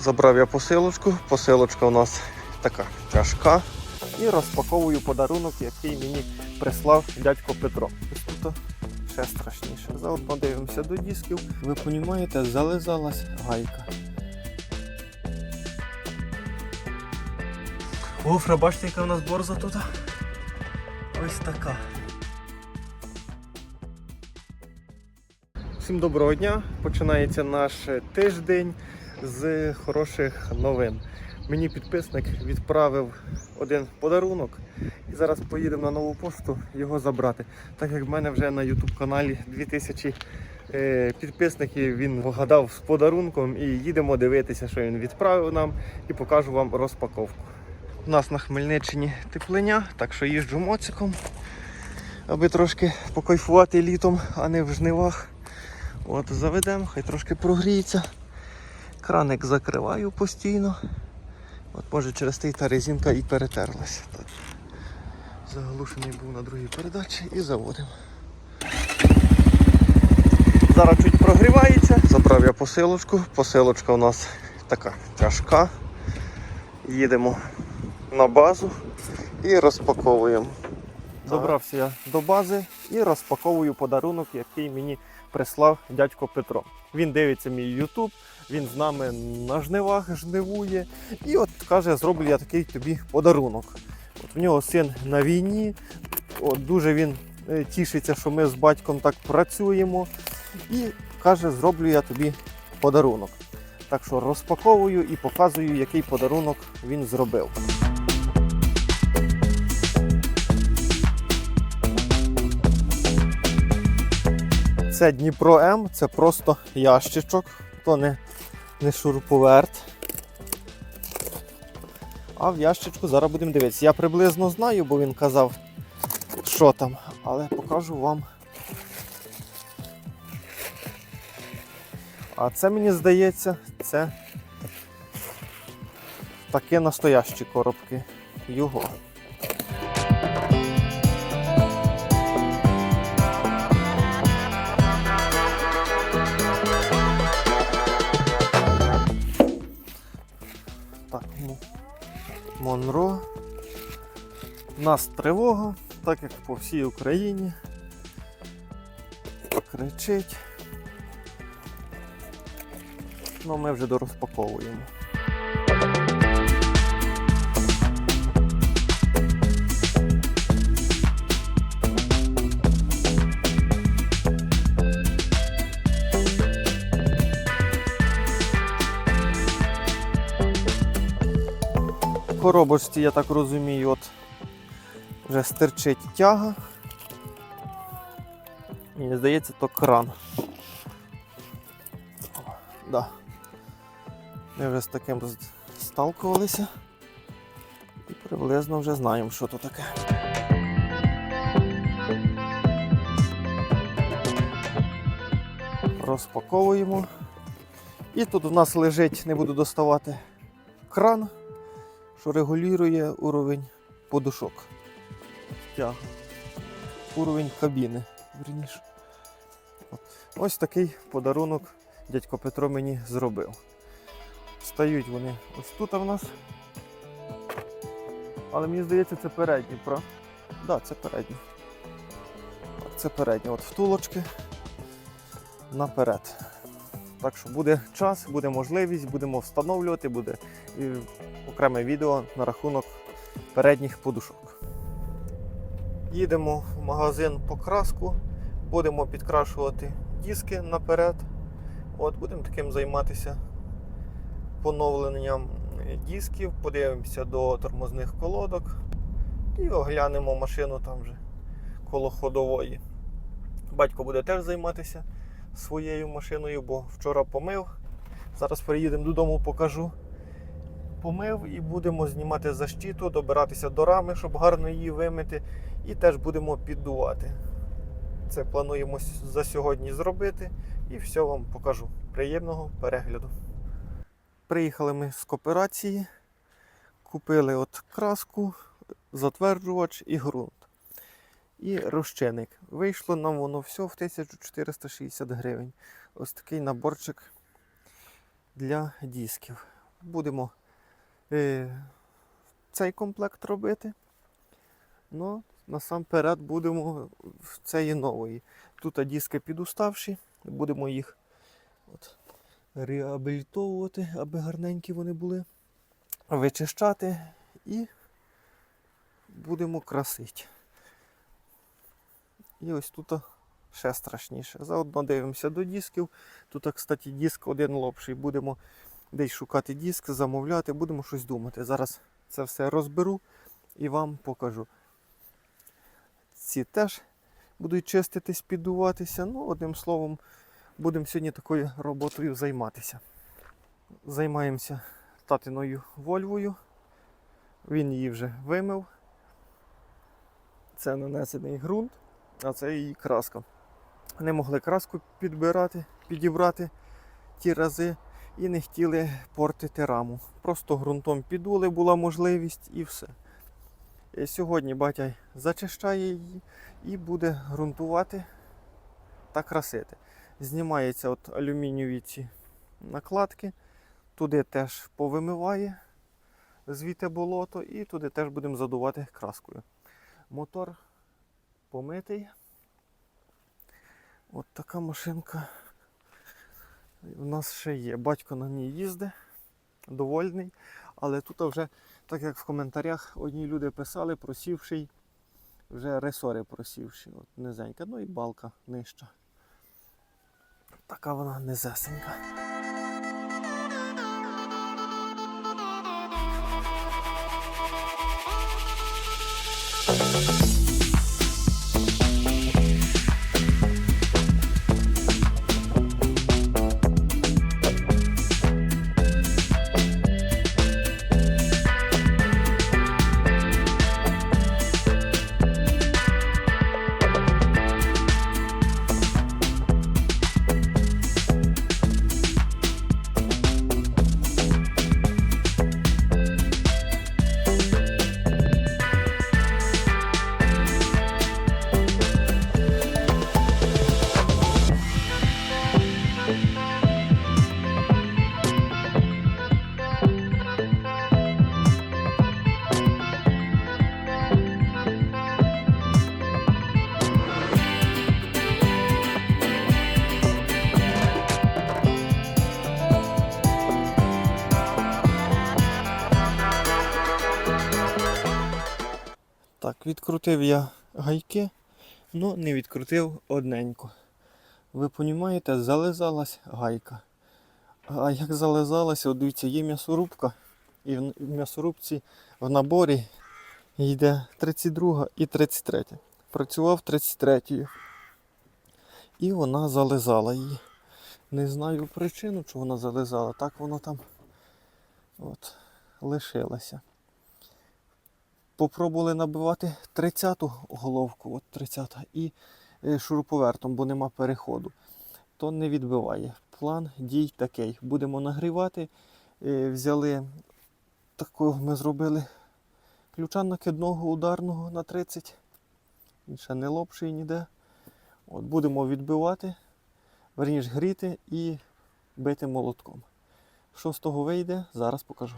Забрав я посилочку. Посилочка у нас така тяжка. І розпаковую подарунок, який мені прислав дядько Петро. Тут ще страшніше. Заодно дивимося до дисків. Ви розумієте, зализалась гайка. Гофра, бачите, яка у нас борза тут? Ось така. Всім доброго дня! Починається наш тиждень з хороших новин. Мені підписник відправив один подарунок і зараз поїдемо на нову пошту його забрати. Так як в мене вже на YouTube каналі 2000 е, підписників, він вгадав з подарунком і їдемо дивитися, що він відправив нам, і покажу вам розпаковку. У нас на Хмельниччині теплиня, так що їжджу моциком, аби трошки покайфувати літом, а не в жнивах. От заведемо, хай трошки прогріється. Краник закриваю постійно. От може через те та резинка і перетерлася. Так. Заглушений був на другій передачі і заводимо. Зараз чуть прогрівається. Забрав я посилочку. Посилочка у нас така тяжка. Їдемо на базу і розпаковуємо. Добрався я до бази і розпаковую подарунок, який мені прислав дядько Петро. Він дивиться мій Ютуб, він з нами на жнивах жнивує. І от каже, зроблю я такий тобі подарунок. От в нього син на війні. От дуже він е, тішиться, що ми з батьком так працюємо. І каже, зроблю я тобі подарунок. Так що розпаковую і показую, який подарунок він зробив. Це Дніпро М, це просто ящичок, то не, не шуруповерт. А в ящичку зараз будемо дивитися. Я приблизно знаю, бо він казав, що там, але покажу вам. А це мені здається, це такі настоящі коробки його. Монро. Нас тривога, так як по всій Україні. Кричить. Ну, ми вже дорозпаковуємо. Коробочці, я так розумію, от вже стирчить тяга. Мені здається, то кран. Да. Ми вже з таким сталкувалися і приблизно вже знаємо, що то таке. Розпаковуємо. І тут у нас лежить, не буду доставати, кран, що регулює уровень подушок. Тяга. Уровень кабіни. Верніше. Ось такий подарунок дядько Петро мені зробив. Стають вони ось тут в нас. Але мені здається, це передні, правда? Так, да, це передні. Це передні. От втулочки наперед. Так що буде час, буде можливість, будемо встановлювати, буде окреме відео на рахунок передніх подушок. Їдемо в магазин по краску, будемо підкрашувати диски наперед. От Будемо таким займатися поновленням дисків, подивимося до тормозних колодок і оглянемо машину там вже коло ходової. Батько буде теж займатися своєю машиною, бо вчора помив. Зараз приїдемо додому, покажу. Помив і будемо знімати защиту, добиратися до рами, щоб гарно її вимити, і теж будемо піддувати. Це плануємо за сьогодні зробити і все вам покажу. Приємного перегляду. Приїхали ми з кооперації, купили от краску, затверджувач і ґрунт. І розчинник. Вийшло нам воно все в 1460 гривень. Ось такий наборчик для дисків. будемо е, цей комплект робити. Ну, насамперед будемо в цієї нової. Тут диски підуставші, будемо їх от, реабілітовувати, аби гарненькі вони були, вичищати і будемо красити. І ось тут ще страшніше. Заодно дивимося до дисків. Тут, кстати, диск один лопший. Будемо десь шукати диск, замовляти, будемо щось думати. Зараз це все розберу і вам покажу. Ці теж будуть чиститись, піддуватися. Ну, одним словом, будемо сьогодні такою роботою займатися. Займаємося татиною Вольвою. Він її вже вимив. Це нанесений ґрунт, а це її краска. Не могли краску підбирати, підібрати ті рази і не хотіли портити раму. Просто ґрунтом підули, була можливість і все. І сьогодні батя зачищає її і буде ґрунтувати та красити. Знімається от алюмінієві ці накладки, туди теж повимиває звідти болото і туди теж будемо задувати краскою. Мотор помитий. От така машинка у нас ще є. Батько на ній їздить, довольний. Але тут вже, так як в коментарях одні люди писали, просівший, вже ресори просівші. От низенька. Ну і балка нижча. Така вона низесенька. Відкрутив я гайки, але не відкрутив одненько. Ви розумієте, зализалась гайка. А як зализалася, от дивіться, є м'ясорубка, і в м'ясорубці в наборі йде 32 і 33. Працював 33. І вона зализала її. Не знаю причину, чого вона зализала. Так воно там от, лишилося. Попробували набивати 30-ту головку, от 30 і е, шуруповертом, бо нема переходу. То не відбиває. План дій такий. Будемо нагрівати. Е, Взяли такого ми зробили ключа накидного ударного на 30. Він ще не лопший ніде. От Будемо відбивати, верніше гріти і бити молотком. Що з того вийде, зараз покажу.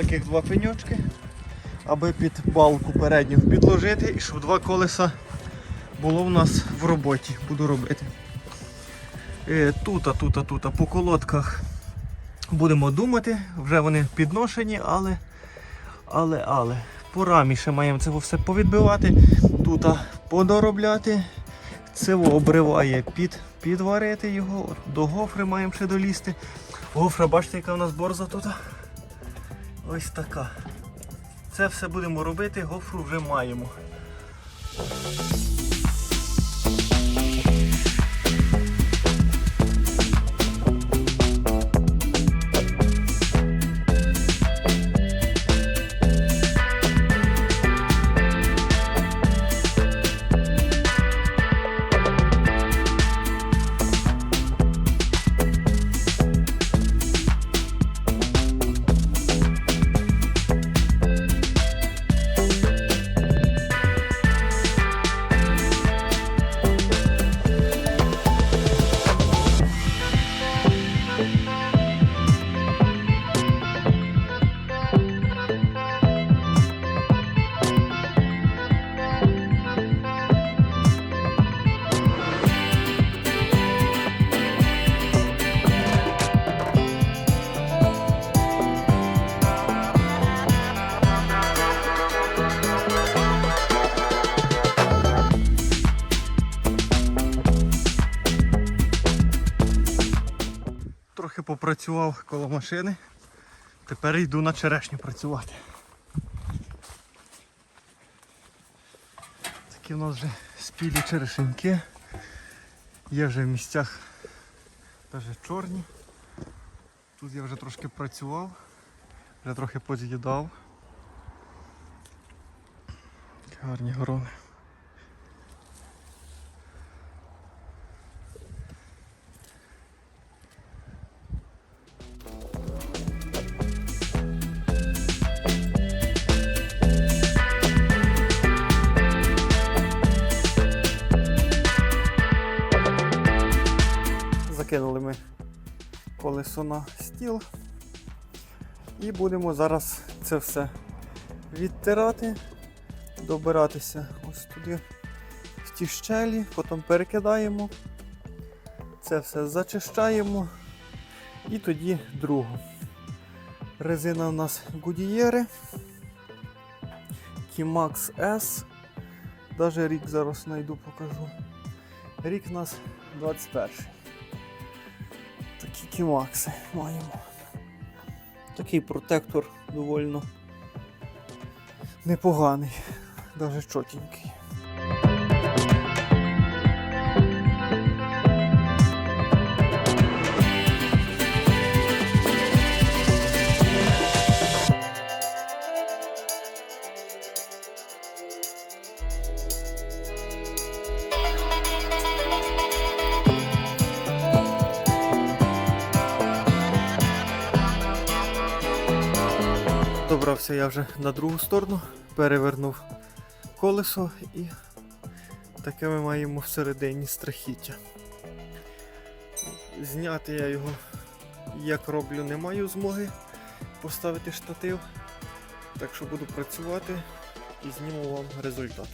Таких два пеньочки, аби під балку передню підложити і щоб два колеса було в нас в роботі. Буду робити. Е, Тут, тут, тут, по колодках будемо думати, вже вони підношені, але Але, але, пора ми ще маємо це все повідбивати, тут подоробляти. Це обриває під, підварити його. До гофри маємо ще долізти. Гофра, бачите, яка у нас борза тут. Ось така. Це все будемо робити, гофру вже маємо. Попрацював коло машини. Тепер йду на черешню працювати. Такі в нас вже спілі черешеньки. Є вже в місцях навіть чорні. Тут я вже трошки працював, вже трохи поз'їдав. Гарні горони. Колесо на стіл. І будемо зараз це все відтирати, добиратися ось туди в ті щелі, потім перекидаємо, це все зачищаємо і тоді другу. Резина у нас Goodyear Kimax S. Даже рік зараз знайду, покажу. Рік у нас 21. Такі кімакси маємо. Такий протектор довольно непоганий, навіть чотенький. Добрався я вже на другу сторону, перевернув колесо і таке ми маємо всередині страхіття. Зняти я його як роблю, не маю змоги поставити штатив. Так що буду працювати і зніму вам результат.